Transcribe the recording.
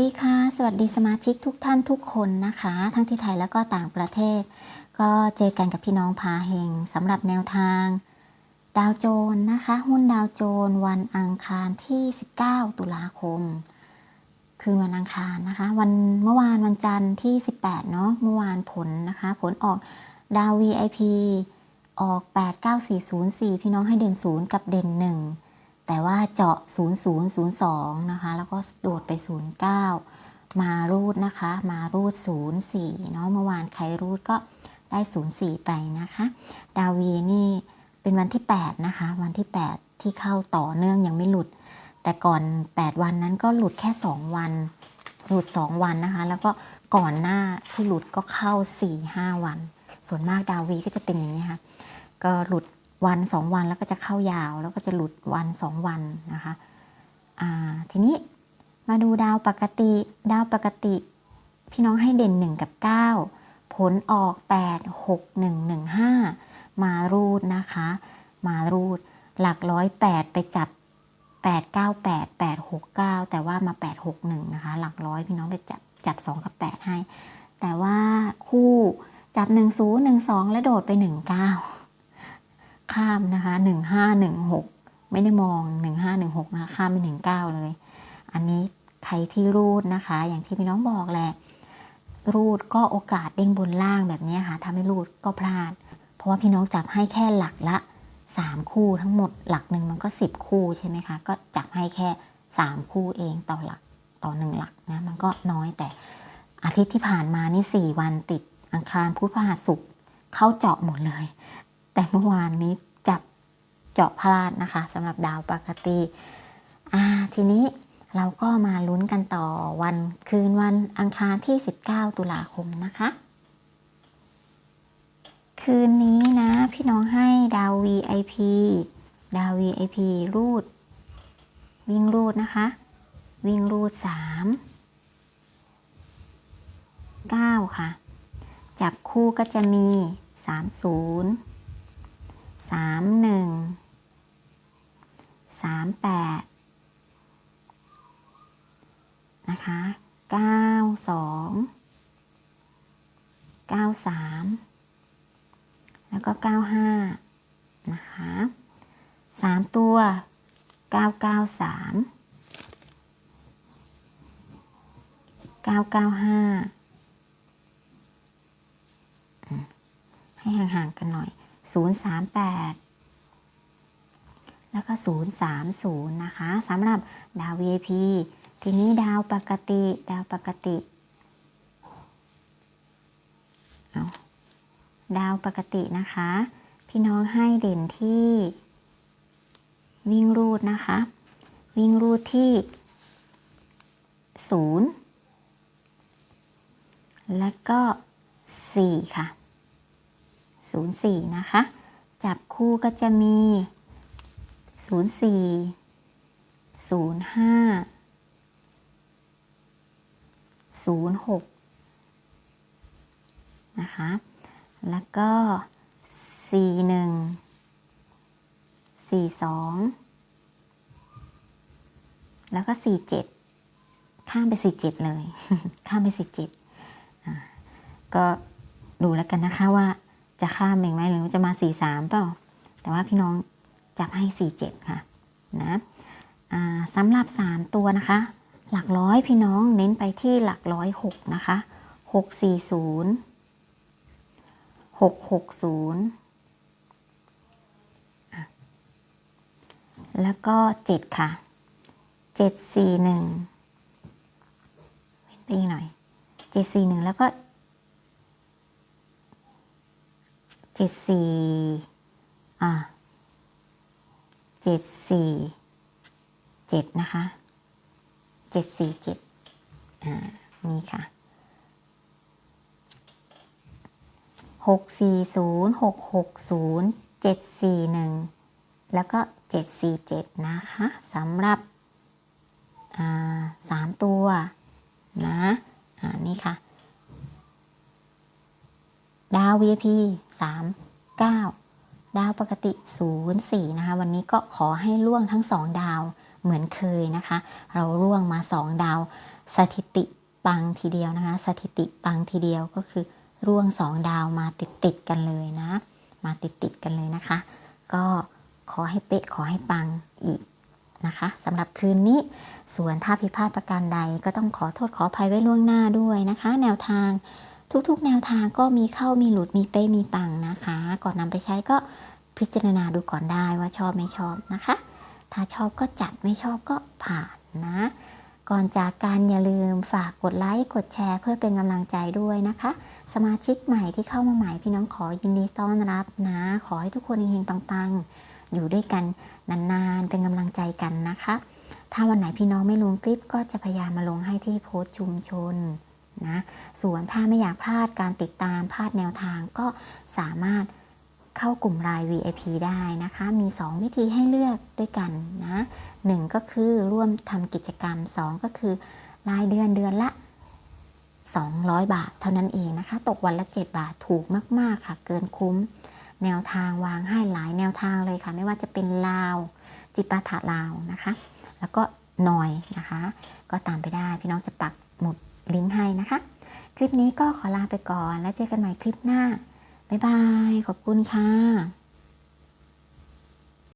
ดีค่ะ สวัสดีสมาชิกทุกท่านทุกคนนะคะ ทั้งที่ไทยแล้วก็ต่างประเทศ ก็เจอกันกับพี่น้องพาเฮงสำหรับแนวทาง ดาวโจน์นะคะ หุ้นดาวโจน์วันอังคารที่ 19 ตุลาคม คืนวันอังคารนะคะ วันเมื่อวานวันจันทร์ที่ 18 เนาะเมื่อวานผลนะคะ ผลออกดาว VIP ออก 89404 พี่น้องให้เด่น0 กับเด่น 1 แต่ว่าเจาะ 0002 นะคะ แล้วก็โดดไป 09 มารูดนะคะ มารูด 04 เนาะเมื่อวานใครรูดก็ได้ 04 ไปนะคะ ดาวีนี่เป็นวันที่ 8 นะคะ วันที่ 8 ที่เข้าต่อเนื่องยังไม่หลุด แต่ก่อน 8 วันนั้นก็หลุดแค่ 2 วัน หลุด 2 วันนะคะ แล้วก็ก่อนหน้าที่หลุดก็เข้า 4-5 วัน ส่วนมากดาวีก็จะเป็นอย่างนี้ค่ะ ก็หลุด วันสองวันแล้วก็จะเข้ายาว แล้วก็จะหลุดวันสองวันนะคะทีนี้มาดูดาวปกติ ดาวปกติ พี่น้องให้เด่น 1 กับ 9 ผลออก 8 6 1 1 5 มารูดนะคะ มารูดหลักร้อยแปดไปจับ 8 9 8 8 6 9 แต่ว่ามา 8 6 1 นะคะ หลักร้อยพี่น้องไปจับจับ 2 กับ 8 ให้ แต่ว่าคู่จับ 1 0 1 2 แล้วโดดไป 1 9 ข้ามนะคะ1516ไม่ได้มอง1516นะคะข้ามไป19เลย อันนี้ใครที่รูดนะคะ อย่างที่พี่น้องบอกแหละรูดก็โอกาสเด้งบนล่างแบบนี้ค่ะถ้าไม่รูดก็พลาด เพราะว่าพี่น้องจับให้แค่หลักละ 3 คู่ทั้งหมดหลักหนึ่งมันก็ 10 คู่ใช่ไหมคะก็จับให้แค่ 3 คู่เองต่อหลักต่อหนึ่งหลักนะมันก็น้อยแต่อาทิตย์ที่ผ่านมานี่ 4 วันติดอังคารพุธพฤหัสศุกร์เข้าเจาะหมดเลย แต่เมื่อวานนี้จับเจาะพลาดนะคะสำหรับดาวปกติทีนี้เราก็มาลุ้นกันต่อวันคืนวันอังคารที่ 19 ตุลาคมนะคะ คืนนี้นะพี่น้องให้ดาว VIP ดาว VIP รูด วิ่งรูดนะคะ วิ่งรูด 3 9 ค่ะ จับคู่ก็จะมี 30 สามหนึ่งสามแปดนะคะเก้าสองเก้าสามแล้วก็เก้าห้านะคะสามตัวเก้าเก้าสามเก้าเก้าห้าให้ห่างๆกันหน่อย 038 แล้วก็ 030 นะคะสำหรับดาว VIP ทีนี้ดาวปกติดาวปกติเอาดาวปกตินะคะ พี่น้องให้เด่นที่วิ่งรูดนะคะ วิ่งรูดที่ 0 แล้วก็ 4 ค่ะ 04 นะคะ จับคู่ก็จะมี 04 05 06 นะคะ แล้วก็ 41 42 แล้วก็ 47 ข้ามไป 47 เลย ข้ามไป 47ก็ดูแล้วกันนะคะว่า จะข้ามเองไหมหรือจะมา 4 3เปล่า แต่ว่าพี่น้องจับให้ 4 7 ค่ะนะสำหรับ 3 ตัวนะคะ หลักร้อยพี่น้องเน้นไปที่หลักร้อย6นะคะ 6 4 0 6 6 0 แล้วก็ 7 ค่ะ 7 4 1เว้นไปอีกหน่อย 7 4 1 แล้วก็ เจ็ดสี่อ่าเจ็ดสี่เจ็ดนะคะเจ็ดสี่เจ็ดอ่านี่ค่ะหกสี่ศูนย์หกหกศูนย์เจ็ดสี่หนึ่งแล้วก็เจ็ดสี่เจ็ดนะคะสำหรับอ่าสามตัวนะ อ่า นี่ค่ะ ดาว VIP 3 9 ดาวปกติ 0 4 นะคะ วันนี้ก็ขอให้ล่วงทั้ง 2 ดาวเหมือนเคยนะคะ เราล่วงมา 2 ดาว สถิติปังทีเดียวนะคะ สถิติปังทีเดียวก็คือร่วงสองดาวมาติดติดกันเลยนะ มาติดติดกันเลยนะคะ ก็ขอให้เป๊ะขอให้ปังอีกนะคะสำหรับคืนนี้ส่วนถ้าผิดพลาดประการใดก็ต้องขอโทษขออภัยไว้ล่วงหน้าด้วยนะคะ แนวทาง ทุกๆ แนวทางก็มีเข้ามีหลุดมีเป๊ะมีปังนะคะ ก่อนนำไปใช้ก็พิจารณาดูก่อนได้ว่าชอบไม่ชอบนะคะ ถ้าชอบก็จัดไม่ชอบก็ผ่านนะ ก่อนจากกันอย่าลืมฝากกดไลค์กดแชร์ เพื่อเป็นกำลังใจด้วยนะคะ สมาชิกใหม่ที่เข้ามาใหม่พี่น้องขอยินดีต้อนรับนะ ขอให้ทุกคนเฮงๆปังๆ อยู่ด้วยกันนานๆ เป็นกำลังใจกันนะคะ ถ้าวันไหนพี่น้องไม่ลงคลิปก็จะพยายามมาลงให้ที่โพสต์ชุมชน นะส่วนถ้าไม่อยากพลาดการติดตามพลาดแนวทางก็สามารถเข้ากลุ่มราย VIP ได้นะคะ มี 2 วิธีให้เลือกด้วยกันนะหนึ่งก็คือร่วมทำกิจกรรม 2 ก็คือรายเดือนเดือนละ 200 บาทเท่านั้นเองนะคะ ตกวันละ 7 บาทถูกมาก ๆ ค่ะ เกินคุ้ม แนวทางวางให้หลายแนวทางเลยค่ะ ไม่ว่าจะเป็นลาว จิปาถะลาวนะคะ แล้วก็นอยนะคะ ก็ตามไปได้พี่น้องจะปักหมุด ลิงก์ให้นะคะ คลิปนี้ก็ขอลาไปก่อนแล้วเจอกันใหม่คลิปหน้า บ๊ายบาย ขอบคุณค่ะ